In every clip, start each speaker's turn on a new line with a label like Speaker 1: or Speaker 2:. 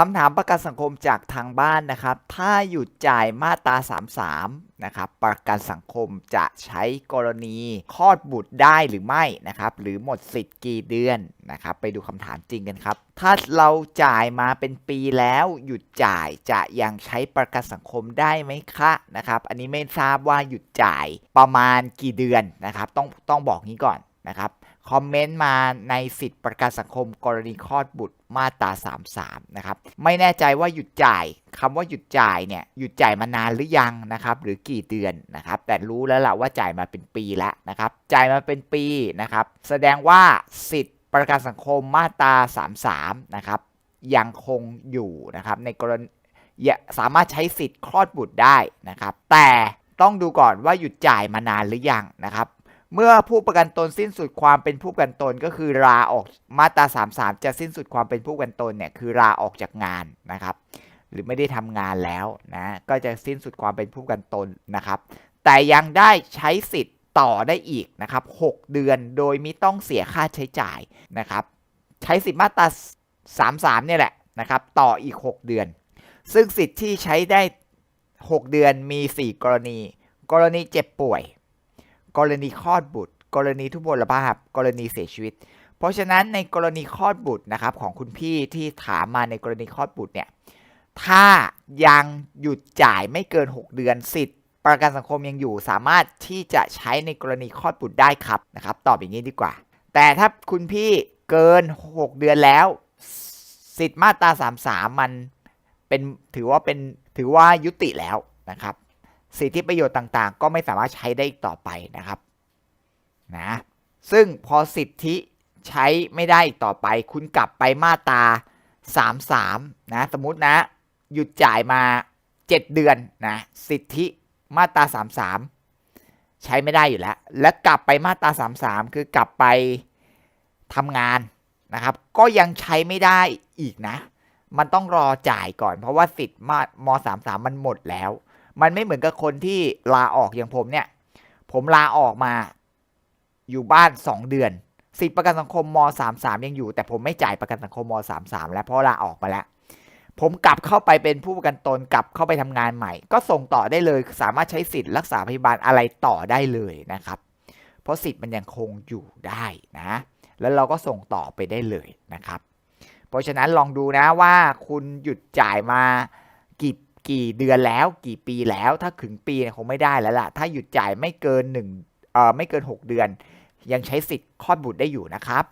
Speaker 1: คำถามประกันสังคมจากทางบ้านนะครับ ถ้าหยุดจ่ายมาตรา 33 นะครับ ประกันสังคมจะใช้กรณีคลอดบุตรได้หรือไม่นะครับ หรือหมดสิทธิ์กี่เดือนนะครับ ไปดูคำถามจริงกันครับ ถ้าเราจ่ายมาเป็นปีแล้วหยุดจ่ายจะยังใช้ประกันสังคมได้ไหมคะนะครับ อันนี้ไม่ทราบว่าหยุดจ่ายประมาณกี่เดือนนะครับ ต้องต้องบอกนี้ก่อนนะครับ คอมเมนต์มาในสิทธิประกันสังคมกรณีคลอดบุตรมาตรา33 นะครับ ไม่แน่ใจว่าหยุดจ่ายคำว่าหยุดจ่ายเนี่ยหยุดจ่ายมานานหรือยังนะครับ หรือกี่เดือนนะครับ แต่รู้แล้วล่ะว่าจ่ายมาเป็นปีแล้วนะครับ จ่ายมาเป็นปีนะครับ แสดงว่าสิทธิประกันสังคมมาตรา33 นะครับ ยังคงอยู่นะครับในกรณีสามารถใช้สิทธิ์คลอดบุตรได้นะครับ แต่ต้องดูก่อนว่าหยุดจ่ายมานานหรือยังนะครับ เมื่อผู้ประกันตนสิ้นสุดความเป็นผู้ประกันตนก็คือลาออกมาตรา33 จะสิ้นสุดความเป็นผู้ประกันตนเนี่ยคือลาออกจากงานนะครับ หรือไม่ได้ทำงานแล้วนะก็จะสิ้นสุดความเป็นผู้ประกันตนนะครับ แต่ยังได้ใช้สิทธิ์ต่อได้อีกนะครับ 6 เดือนโดยไม่ต้องเสียค่าใช้จ่ายนะครับ ใช้สิทธิ์มาตรา33เนี่ยแหละนะครับ ต่ออีก 6 เดือน ซึ่งสิทธิ์ที่ใช้ได้ 6 เดือนมี 4 กรณี กรณีเจ็บป่วย กรณีคลอดบุตร กรณีทุพพลภาพ กรณีเสียชีวิต เพราะฉะนั้นในกรณีคลอดบุตรนะครับของคุณพี่ที่ถามมาในกรณีคลอดบุตรเนี่ยถ้ายังหยุดจ่ายไม่เกิน 6 เดือนสิทธิ์ประกันสังคมยังอยู่สามารถที่จะใช้ในกรณีคลอดบุตรได้ครับนะครับตอบอย่างนี้ดีกว่า แต่ถ้าคุณพี่เกิน 6 เดือนแล้ว สิทธิ์มาตรา 33 มันเป็นถือว่าเป็นถือว่ายุติแล้วนะครับ สิทธิประโยชน์ต่างๆ ก็ไม่สามารถใช้ได้อีกต่อไปนะครับนะซึ่งพอสิทธิใช้ไม่ได้อีกต่อไป คุณกลับไปมาตรา33นะสมมตินะ หยุดจ่ายมา 7 เดือนนะสิทธิมาตรา33 ใช้ไม่ได้อยู่แล้ว และกลับไปมาตรา33 คือกลับไปทำงานนะครับ ก็ยังใช้ไม่ได้อีกนะ มันต้องรอจ่ายก่อน เพราะว่าสิทธิ์มาม33 มันหมดแล้ว มันไม่เหมือนกับคนที่ลาออกอย่างผมเนี่ย ผมลาออกมาอยู่บ้าน 2 เดือน สิทธิประกันสังคมม 33 ยังอยู่ แต่ผมไม่จ่ายประกันสังคมม 33 แล้วเพราะลาออกมาแล้ว ผมกลับเข้าไปเป็นผู้ประกันตนกลับเข้าไปทำงานใหม่ ก็ส่งต่อได้เลย สามารถใช้สิทธิ์รักษาพยาบาลอะไรต่อได้เลยนะครับ เพราะสิทธิ์มันยังคงอยู่ได้นะ แล้วเราก็ส่งต่อไปได้เลยนะครับ เพราะฉะนั้นลองดูนะว่าคุณหยุดจ่ายมากี่ กี่เดือนแล้วกี่ปีแล้วถ้าถึงปีเนี่ยคงไม่ได้แล้วล่ะ ถ้าหยุดจ่ายไม่เกิน1เอ่อไม่เกิน 6 เดือน ยังใช้สิทธิ์คลอดบุตรได้อยู่นะครับ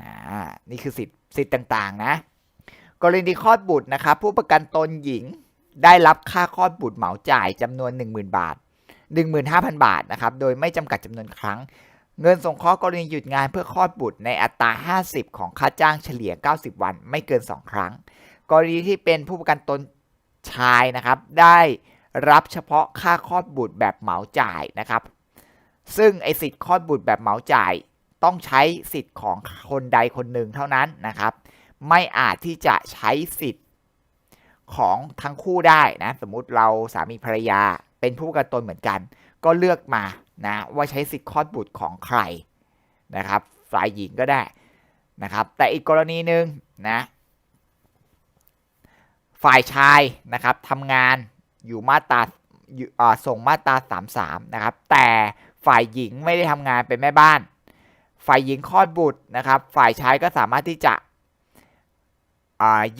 Speaker 1: อ่านี่คือสิทธิ์สิทธิ์ต่างๆ นะ กรณีคลอดบุตรนะครับ ผู้ประกันตนหญิงได้รับค่าคลอดบุตรเหมาจ่ายจำนวน 10,000 บาท 15,000 บาทนะครับโดยไม่จำกัดจำนวนครั้งเงินสงเคราะห์กรณีหยุดงานเพื่อคลอดบุตรในอัตรา 50 ของค่าจ้างเฉลี่ย 90 วัน ไม่เกิน 2 ครั้ง กรณีที่เป็นผู้ประกันตน ชายนะครับได้รับเฉพาะค่าคลอดบุตรแบบเหมาจ่ายนะครับ ซึ่งไอสิทธิ์คลอดบุตรแบบเหมาจ่าย ต้องใช้สิทธิ์ของคนใดคนหนึ่งเท่านั้นนะครับ ไม่อาจที่จะใช้สิทธิ์ของทั้งคู่ได้นะสมมุติเราสามีภรรยาเป็นผู้ประกันตนเหมือนกัน ก็เลือกมานะว่าใช้สิทธิ์คลอดบุตรของใครนะครับฝ่ายหญิงก็ได้นะครับ แต่อีกกรณีหนึ่งนะ ฝ่ายชายนะครับทำงานอยู่มาตราส่งมาตรา33นะครับแต่ฝ่ายหญิงไม่ได้ทำงานเป็นแม่บ้าน ฝ่ายหญิงคลอดบุตรนะครับ ฝ่ายชายก็สามารถที่จะ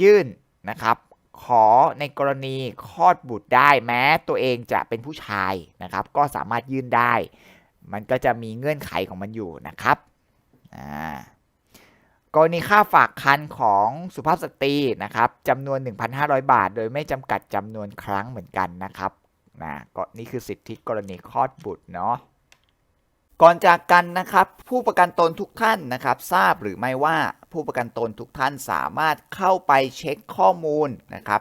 Speaker 1: ยื่นนะครับ ขอในกรณีคลอดบุตรได้แม้ตัวเองจะเป็นผู้ชายนะครับ ก็สามารถยื่นได้ มันก็จะมีเงื่อนไขของมันอยู่นะครับ กรณีค่าฝากคันของสุภาพสตรีนะครับจำนวน 1,500 บาท โดยไม่จำกัดจำนวนครั้งเหมือนกันนะครับนะก็นี่คือสิทธิกรณีคลอดบุตรเนาะก่อนจากกันนะครับ ผู้ประกันตนทุกท่านนะครับ ทราบหรือไม่ว่าผู้ประกันตนทุกท่านสามารถเข้าไปเช็คข้อมูลนะครับ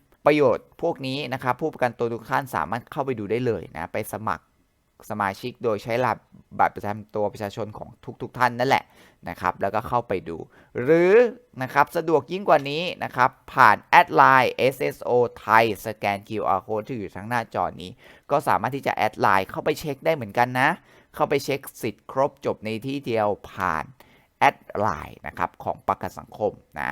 Speaker 1: ประโยชน์พวกนี้นะครับผู้ประกันตัวทุกท่านสามารถเข้าไปดูได้เลยนะไปสมัครสมาชิกโดยใช้รหัสบัตรประจำตัวประชาชนของทุกๆทท่านนั่นแหละนะครับแล้วก็เข้าไปดู หรือนะครับสะดวกยิ่งกว่านี้นะครับผ่านแอดไลน์ SSO ไทยสแกน QR code ที่อยู่ทั้งหน้าจอนี้ ก็สามารถที่จะแอดไลน์เข้าไปเช็คได้เหมือนกันนะ เข้าไปเช็คสิทธิ์ครบจบในที่เดียวผ่านแอดไลน์นะครับของประกันสังคมนะ